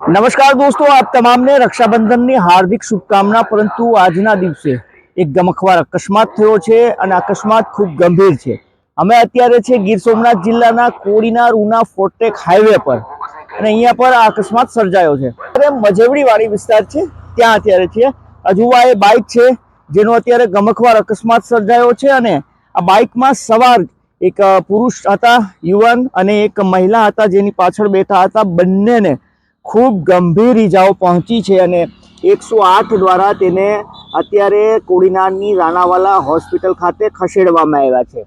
નમસ્કાર દોસ્તો, આપ તમામને રક્ષાબંધનની હાર્દિક શુભકામના, પરંતુ આજના દિવસે એક ગમખવાર અકસ્માત થયો છે અને અકસ્માત ખૂબ ગંભીર છે. અમે અત્યારે છે ગીર સોમનાથ જિલ્લાના કોડીના રૂના ફોર્ટેક હાઈવે પર અને અહીંયા પર આ અકસ્માત સર્જાયો છે. અત્યારે મજેવડીવાળી વિસ્તાર છે, ત્યાં અત્યારે છે હજુ આ એ બાઇક છે, જેનો અત્યારે ગમખવાર અકસ્માત સર્જાયો છે અને આ બાઇકમાં સવાર એક પુરુષ હતા, યુવાન અને એક મહિલા હતા, જેની પાછળ બેઠા હતા બંનેને ખૂબ ગંભીર ઈજાઓ પહોંચી છે અને એકસો આઠ દ્વારા તેને અત્યારે કોડીનારની રાણાવાલા હોસ્પિટલ ખાતે ખસેડવામાં આવ્યા છે.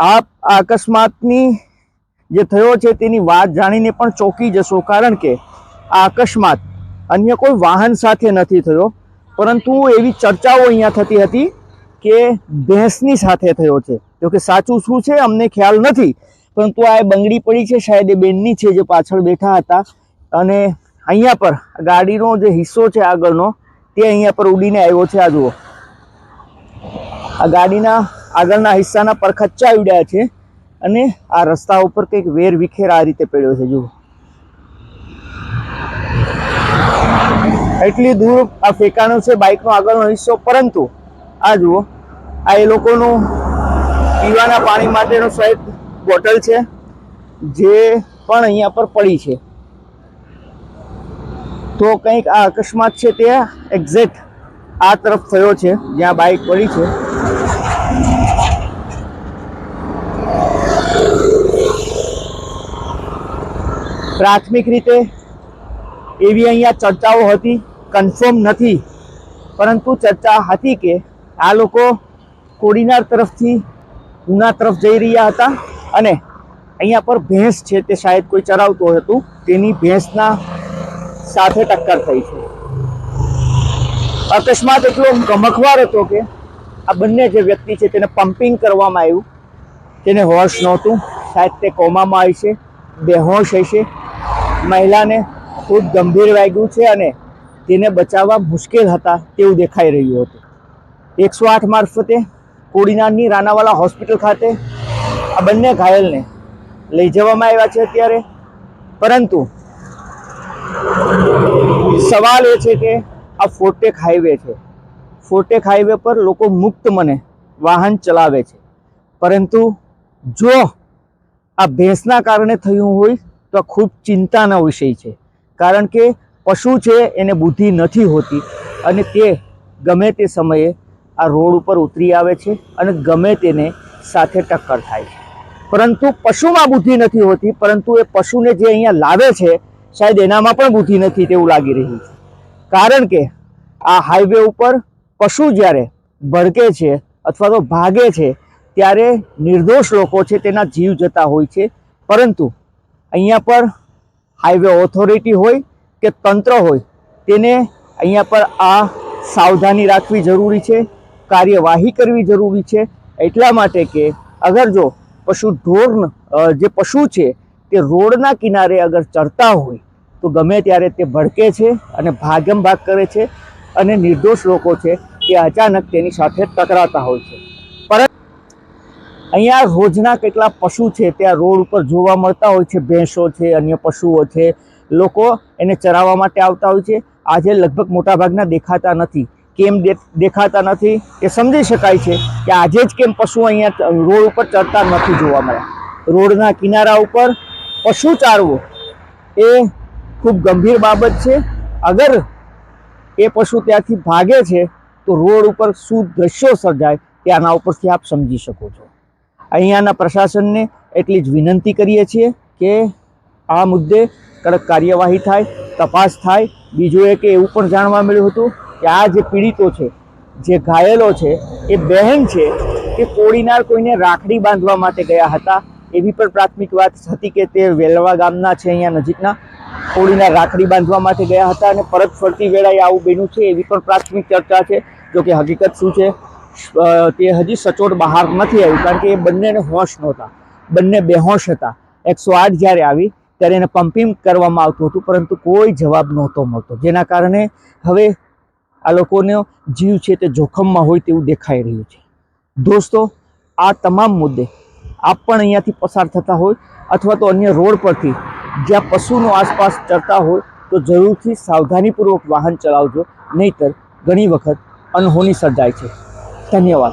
આ અકસ્માતની જે થયો છે તેની વાત જાણીને પણ ચોંકી જશો કારણ કે આ અકસ્માત અન્ય કોઈ વાહન સાથે નથી થયો, પરંતુ એવી ચર્ચાઓ અહીંયા થતી હતી કે ભેંસની સાથે થયો છે. જો કે સાચું શું છે અમને ખ્યાલ નથી પરંતુ આ બંગડી પડી છે, શાયદ એ બેનની છે, જે પાછળ બેઠા હતા. અને અહીંયા પર ગાડીનો જે હિસ્સો છે આગળનો, તે અહીંયા પર ઉડીને આવ્યો છે. આ જુઓ. આ ગાડીના આગળના હિસ્સાના પર ખચ્ચા ઉડ્યા છે અને આ રસ્તા ઉપર કંઈક વેર વિખેર આ રીતે પડ્યો છે. જુઓ. એટલી દૂર આ ફેંકાણો છે, બાઇકનો આગળનો હિસ્સો. પરંતુ આ જુઓ, આ એ લોકોનું પીવાના પાણી માટેનો સાહેબ બોટલ છે, જે પણ અહીંયા પર પડી છે. તો કંઈક આ અકસ્માત છે તે એક્ઝેક્ટ આ તરફ થયો છે, જ્યાં બાઇક પડી છે. પ્રાથમિક રીતે એવી અહીંયા ચર્ચાઓ હતી, કન્ફર્મ નથી, પરંતુ ચર્ચા હતી કે આ લોકો કોડીનાર તરફથી ઉના તરફ જઈ રહ્યા હતા. અને અહીંયા પર ભેંસ છે તે શાયદ કોઈ ચરાવતો હતું. તેની ભેંસના સાથે ટક્કર થઈ છે. અકસ્માત એટલો ગમખવાર હતો કે આ બંને જે વ્યક્તિ છે તેને પમ્પિંગ કરવામાં આવ્યું. તેને હોશ નહોતું. શાયદ તે કોમામાં આવી છે. બેહોશ હશે. મહિલાને ખૂબ ગંભીર વાગ્યું છે અને તેને બચાવવા મુશ્કેલ હતા તેવું દેખાઈ રહ્યું હતું. એકસો આઠ મારફતે કોડીનારની રાનાવાલા હોસ્પિટલ ખાતે આ બંને ઘાયલને લઈ જવામાં આવ્યા છે અત્યારે. પરંતુ સવાલ એ છે કે આ ફોર્ટેક હાઈવે છે. ફોર્ટેક હાઈવે પર લોકો મુક્ત મને વાહન ચલાવે છે. પરંતુ જો આ ભેંસના કારણે થયું હોય તો આ ખૂબ ચિંતાનો વિષય છે. કારણ કે પશુ છે એને બુદ્ધિ નથી હોતી અને તે ગમે તે સમયે આ રોડ ઉપર ઉતરી આવે છે અને ગમે તેને સાથે ટક્કર થાય છે. પરંતુ પશુમાં બુદ્ધિ નથી હોતી, પરંતુ એ પશુને જે અહીંયા લાવે છે, શાયદ એનામાં પણ બુદ્ધિ નથી તેવું લાગી રહ્યું છે. કારણ કે આ હાઈવે ઉપર પશુ જ્યારે ભડકે છે અથવા તો ભાગે છે, ત્યારે નિર્દોષ લોકો છે તેના જીવ જતા હોય છે. પરંતુ અહીંયા પર હાઈવે ઓથોરિટી હોય કે તંત્ર હોય, તેને અહીંયા પર આ સાવધાની રાખવી જરૂરી છે, કાર્યવાહી કરવી જરૂરી છે. એટલા માટે કે અગર જો પશુ ઢોર જે પશુ છે, તે રોડના કિનારે અગર ચરતા હોય, તો ગમે ત્યારે તે ભડકે છે અને ભાગમ ભાગ કરે છે અને નિર્દોષ લોકો છે તે અચાનક તેની સાથે ટકરાતા હોય છે. પરંતુ અહીંયા રોજના કેટલા પશુ છે તે આ રોડ ઉપર જોવા મળતા હોય છે, ભેંસો છે, અન્ય પશુઓ છે, લોકો એને ચરાવવા માટે આવતા હોય છે. આજે લગભગ મોટાભાગના દેખાતા નથી. કેમ દેખાતા નથી એ સમજી શકાય છે કે આજે જ કેમ પશુ અહીંયા રોડ ઉપર ચરતા નથી જોવા મળ્યા. રોડના કિનારા ઉપર પશુ ચારવું એ ખૂબ ગંભીર બાબત છે. અગર એ પશુ ત્યાંથી ભાગે છે, તો રોડ ઉપર શું દ્રશ્યો સર્જાય તે આના ઉપરથી આપ સમજી શકો છો. અહીંયાના પ્રશાસનને એટલી જ વિનંતી કરીએ છીએ કે આ મુદ્દે કડક કાર્યવાહી થાય, તપાસ થાય. બીજું એ કે એવું પણ જાણવા મળ્યું હતું કે આ જે પીડિતો છે, જે ઘાયલો છે, એ બહેન છે કે કોડીનાર કોઈને રાખડી બાંધવા માટે ગયા હતા. એવી પણ પ્રાથમિક વાત હતી કે તે વેલવા ગામના છે, અહીંયા નજીકના. કોળીના રાખડી બાંધવા માટે ગયા હતા અને પરત ફરતી વેળાએ આવું બન્યું છે, એવી પણ પ્રાથમિક ચર્ચા છે. જો કે હકીકત શું છે તે હજી સચોટ બહાર નથી આવ્યું કારણ કે એ બંનેને હોશ નહોતા. બંને બેહોશ હતા. એકસો આઠ જ્યારે આવી, ત્યારે એને પમ્પિંગ કરવામાં આવતું હતું, પરંતુ કોઈ જવાબ નહોતો મળતો. જેના કારણે હવે આ લોકોનો જીવ છે તે જોખમમાં હોય તેવું દેખાઈ રહ્યું છે. દોસ્તો, આ તમામ મુદ્દે આપ પણ અહીંયાથી પસાર થતા હોય અથવા તો અન્ય રોડ પરથી જ્યાં પશુનો આસપાસ ચરતા હોય તો જરૂરથી સાવધાનીપૂર્વક વાહન ચલાવજો, નહીંતર ઘણી વખત અનહોની સર્જાય છે. ધન્યવાદ.